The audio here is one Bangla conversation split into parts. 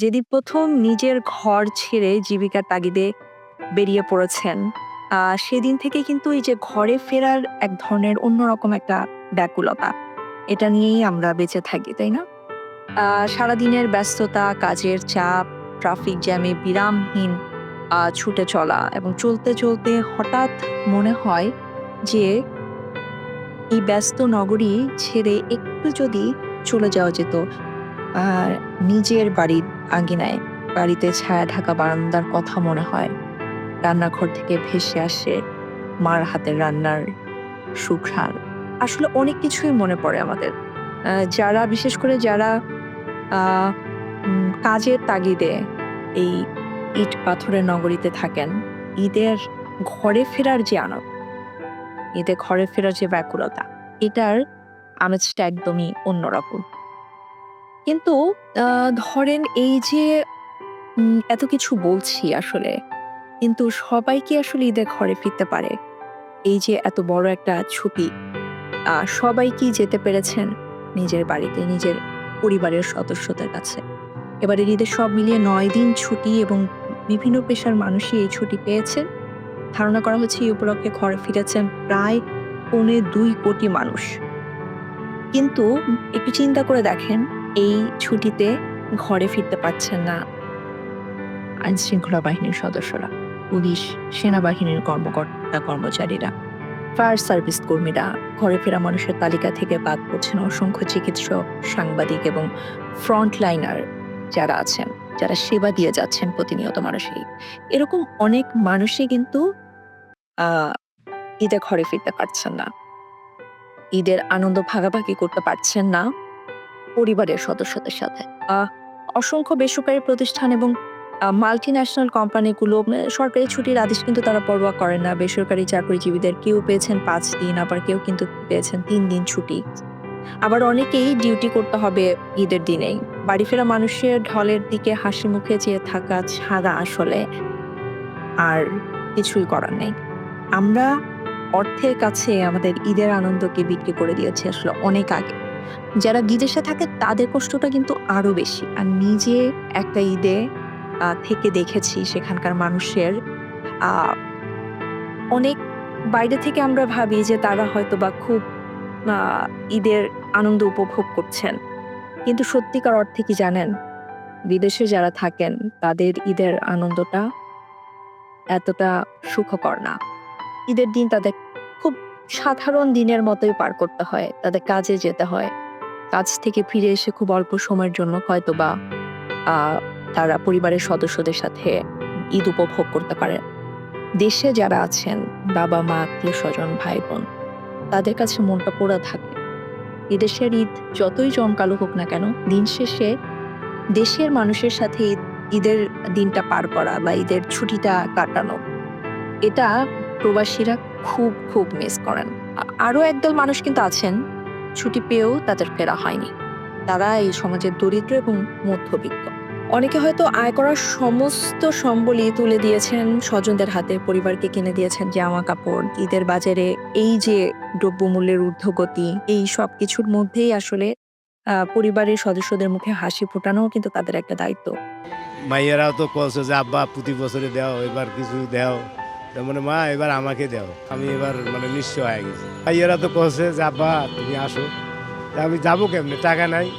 যেদিন ১ম নিজের ঘর ছেড়ে জীবিকার তাগিদে বেরিয়ে পড়েছেন, সেদিন থেকে কিন্তু এই যে ঘরে ফেরার এক ধরনের অন্যরকম একটা ব্যাকুলতা। এটা নিয়েই আমরা বেঁচে থাকি, তাই না? সারাদিনের ব্যস্ততা, কাজের চাপ, ট্রাফিক জ্যামে বিরামহীন ছুটে চলা এবং চলতে, চলতে হঠাৎ মনে হয় যে এই ব্যস্ত নগরী ছেড়ে একটু যদি চলে যাওয়া যেত নিজের বাড়ির আঙ্গিনায়, বাড়িতে ছায়া ঢাকা বারান্দার কথা মনে হয়। রান্নাঘর থেকে ভেসে আসে মার হাতের রান্নার সুঘ্রাণ। আসলে অনেক কিছুই মনে পড়ে আমাদের। যারা বিশেষ করে যারা কাজের তাগিদে এই ইট পাথরের নগরীতে থাকেন, ঈদের ঘরে ফেরার যে আনন্দ, ঈদে ঘরে ফেরার যে ব্যাকুলতা, এটার আমেজটা একদমই অন্যরকম। কিন্তু ধরেন এই যে এত কিছু বলছি আসলে, কিন্তু সবাই কি আসলে ঈদে ঘরে ফিরতে পারে? এই যে এত বড় একটা ছুটি, সবাই কি যেতে পেরেছেন নিজের বাড়িতে, নিজের পরিবারের সদস্যদের কাছে? এবারের ঈদে সব মিলিয়ে নয় দিন ছুটি এবং বিভিন্ন পেশার মানুষই এই ছুটি পেয়েছেন। ধারণা করা হচ্ছে এই উপলক্ষে ঘরে ফিরেছেন প্রায় পৌনে দুই কোটি মানুষ। কিন্তু একটু চিন্তা করে দেখেন, এই ছুটিতে ঘরে ফিরতে পারছেন না আইনশৃঙ্খলা বাহিনীর সদস্যরা, পুলিশ, সেনাবাহিনীর কর্মকর্তা কর্মচারীরা, ফায়ার সার্ভিস কর্মীরা, ঘরে ফেরা মানুষের তালিকা থেকে বাদ পড়ছেন অসংখ্য চিকিৎসক, সাংবাদিক এবং ফ্রন্ট লাইনার যারা আছেন, যারা সেবা দিয়ে যাচ্ছেন প্রতিনিয়ত মানুষের। এরকম অনেক মানুষই কিন্তু ঈদে ঘরে ফিরতে পারছেন না। ঈদের আনন্দ ভাগাভাগি করতে পারছেন না পরিবারের সদস্যদের সাথে। অসংখ্য বেসরকারি প্রতিষ্ঠান এবং মাল্টি ন্যাশনাল কোম্পানিগুলো সরকারি ছুটির আদেশ কিন্তু তারা পরোয়া করেন না। বেসরকারি চাকরিজীবীদের কেউ পেয়েছেন পাঁচ দিন, আবার কেউ কিন্তু পেয়েছেন তিন দিন ছুটি। আবার অনেকেই ডিউটি করতে হবে ঈদের দিনেই। বাড়ি ফেরা মানুষের ঢলের দিকে হাসি মুখে চেয়ে থাকা ছাড়া আসলে আর কিছুই করার নেই। আমরা অর্থের কাছে আমাদের ঈদের আনন্দকে বিক্রি করে দিয়েছি আসলে অনেক আগে। যারা বিদেশে থাকে, তাদের কষ্টটা কিন্তু আরও বেশি। আর নিজে একটা ঈদে থেকে দেখেছি সেখানকার মানুষের অনেক বাইরে থেকে আমরা ভাবি যে তারা হয়তো বা খুব ঈদের আনন্দ উপভোগ করছেন। কিন্তু সত্যিকার অর্থে কি জানেন? বিদেশে যারা থাকেন, তাদের ঈদের আনন্দটা এতটা সুখকর না। ঈদের দিন তাদের সাধারণ দিনের মতোই পার করতে হয়। তাদের কাজে যেতে হয়। কাজ থেকে ফিরে এসে খুব অল্প সময়ের জন্য হয়তো বা তারা পরিবারের সদস্যদের সাথে ঈদ উপভোগ করতে পারেন। দেশে যারা আছেন বাবা-মা, আত্মীয়স্বজন, ভাই-বোন তাদের কাছে মনটা পোড়া থাকে। এদেশের ঈদ যতই জমকালো হোক না কেন, দিন শেষে দেশের মানুষের সাথে ঈদ ঈদের দিনটা পার করা বা ঈদের ছুটিটা কাটানো, এটা প্রবাসীরা খুব, খুব মিস করেন। আরও একদল মানুষ কিন্তু আছেন, ছুটি পেয়েও তাদের ফেরা হয়নি। তারা এই সমাজের দরিদ্র এবং মধ্যবিত্ত। অনেকে হয়তো আয় করার সমস্ত সম্বলই তুলে দিয়েছেন স্বজনদের হাতে, পরিবারকে কিনে দিয়েছেন জামা-কাপড়। ঈদের বাজারে এই যে দ্রব্যমূল্যের ঊর্ধ্বগতি, এই সব কিছুর মধ্যেই আসলে পরিবারের সদস্যদের মুখে হাসি ফোটানোও কিন্তু তাদের একটা দায়িত্ব। মাইয়ারাও তো কইছে যে, "আব্বা প্রতি বছরে দেও, এবার কিছু দেও।" মানে, "মা এবার আমাকে দেও।" আমি এবার মানে নিঃস্ব হয়ে গেছি। মাইয়ারা তো কইছে যে, "আব্বা তুমি আসো।" আমি যাব কেমনে? টাকা নাই।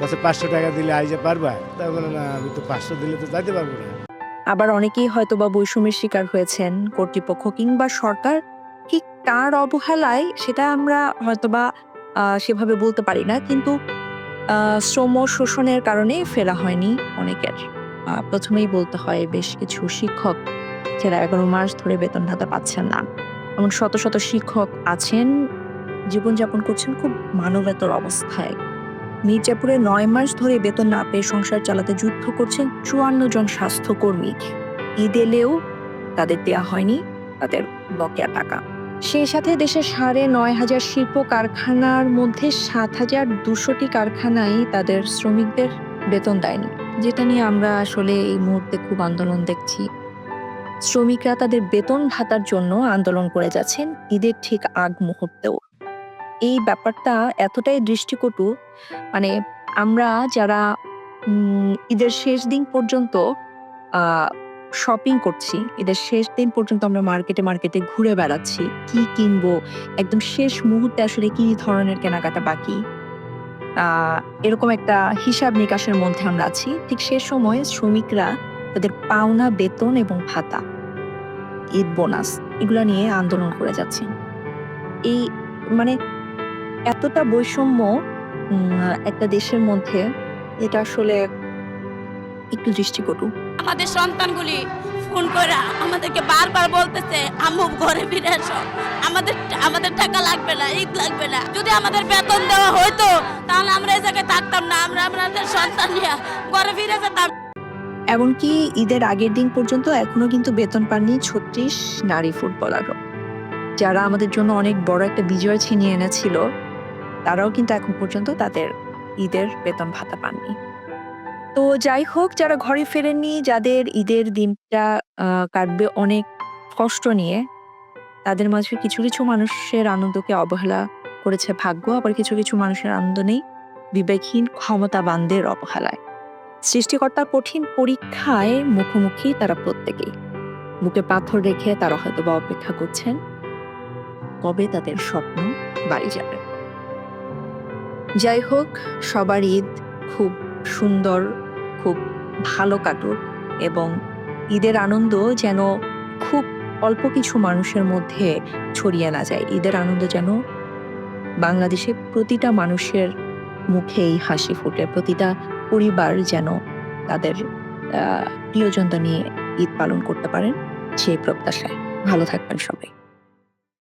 কইছে, "৫০০ টাকা দিলে আইতে পারবা?" তা বলে, "না আমি তো ৫০০ দিলে তো যাইতে পারব না।" আবার অনেকেই হয়তো বা বৈষম্যের শিকার হয়েছেন। কর্তৃপক্ষ কিংবা সরকার ঠিক কার অবহেলায় সেটা আমরা হয়তোবা সেভাবে বলতে পারি না। কিন্তু শ্রম শোষণের কারণে ফেরা হয়নি অনেকের। প্রথমেই বলতে হয় বেশ কিছু শিক্ষক যারা ১১ মাস ধরে বেতন ভাতা পাচ্ছেন না। এমন শত, শত শিক্ষক আছেন, জীবনযাপন করছেন খুব মানবেতর অবস্থায়। মির্জাপুরে নয় মাস ধরে বেতন না পেয়ে সংসার চালাতে যুদ্ধ করছেন ৫৪ জন স্বাস্থ্যকর্মী। ঈদ এলেও তাদের দেয়া হয়নি তাদের বকেয়া টাকা। সেই সাথে দেশের সাড়ে নয় হাজার শিল্প কারখানার মধ্যে সাত হাজার দুশোটি কারখানাই তাদের শ্রমিকদের বেতন দেয়নি। যেটা নিয়ে আমরা আসলে এই মুহূর্তে খুব আন্দোলন দেখছি। শ্রমিকরা তাদের বেতন ভাতার জন্য আন্দোলন করে যাচ্ছেন ঈদের ঠিক আগ মুহূর্তেও। এই ব্যাপারটা এতটাই দৃষ্টিকটু মানে আমরা যারা ঈদের শেষ দিন পর্যন্ত শপিং করছি, ঈদের শেষ দিন পর্যন্ত আমরা মার্কেটে মার্কেটে ঘুরে বেড়াচ্ছি, কি কিনবো, একদম শেষ মুহূর্তে আসলে কি ধরনের কেনাকাটা বাকি এরকম একটা হিসাব নিকাশের মধ্যে আমরা আছি ঠিক সে সময় শ্রমিকরা তাদের পাওনা, বেতন এবং ভাতা ঈদ বোনাস এগুলো নিয়ে আন্দোলন করে যাচ্ছেন। এই মানে এতটা বৈষম্য একটা দেশের মধ্যে, এটা আসলে একটু দৃষ্টিকটু। আমাদের সন্তানগুলি ফোন করে আমাদেরকে বারবার বলতেছে, আম্মু, ঘরে ফিরে এসো। আমাদের আমাদের টাকা লাগবে না, ঈদ লাগবে না। যদি আমাদের বেতন দেওয়া হতো তাহলে আমরা এই জায়গায় থাকতাম না। আমরা আমাদের সন্তান নিয়ে ঘরে ফিরে যেতাম। এমনকি ঈদের আগের দিন পর্যন্ত এখনও কিন্তু বেতন পাননি ছত্রিশ নারী ফুটবলারও। যারা আমাদের জন্য অনেক বড় একটা বিজয় ছিনিয়ে এনেছিল, তারাও কিন্তু এখন পর্যন্ত তাদের ঈদের বেতন ভাতা পাননি। তো যাই হোক, যারা ঘরে ফেরেননি, যাদের ঈদের দিনটা কাটবে অনেক কষ্ট নিয়ে, তাদের মাঝে কিছু কিছু মানুষের আনন্দকে অবহেলা করেছে ভাগ্য, আবার কিছু কিছু মানুষের আনন্দ নেই, বিবেকহীন ক্ষমতাবানদের অবহেলায়। সৃষ্টিকর্তার কঠিন পরীক্ষায় মুখোমুখি তারা প্রত্যেকেই। বুকে পাথর রেখে তারা হয়তো বা অপেক্ষা করছেন। কবে তাদের স্বপ্ন বাড়ি যাবে? যাই হোক সবার ঈদ খুব সুন্দর, খুব ভালো কাটুক এবং ঈদের আনন্দ যেন খুব অল্প কিছু মানুষের মধ্যে ছড়িয়ে না যায়। ঈদের আনন্দ যেন বাংলাদেশে প্রতিটা মানুষের মুখেই হাসি ফুটে, প্রতিটা পরিবার যেন তাদের প্রিয়জনটা নিয়ে ঈদ পালন করতে পারেন সেই প্রত্যাশায়। ভালো থাকবেন সবাই।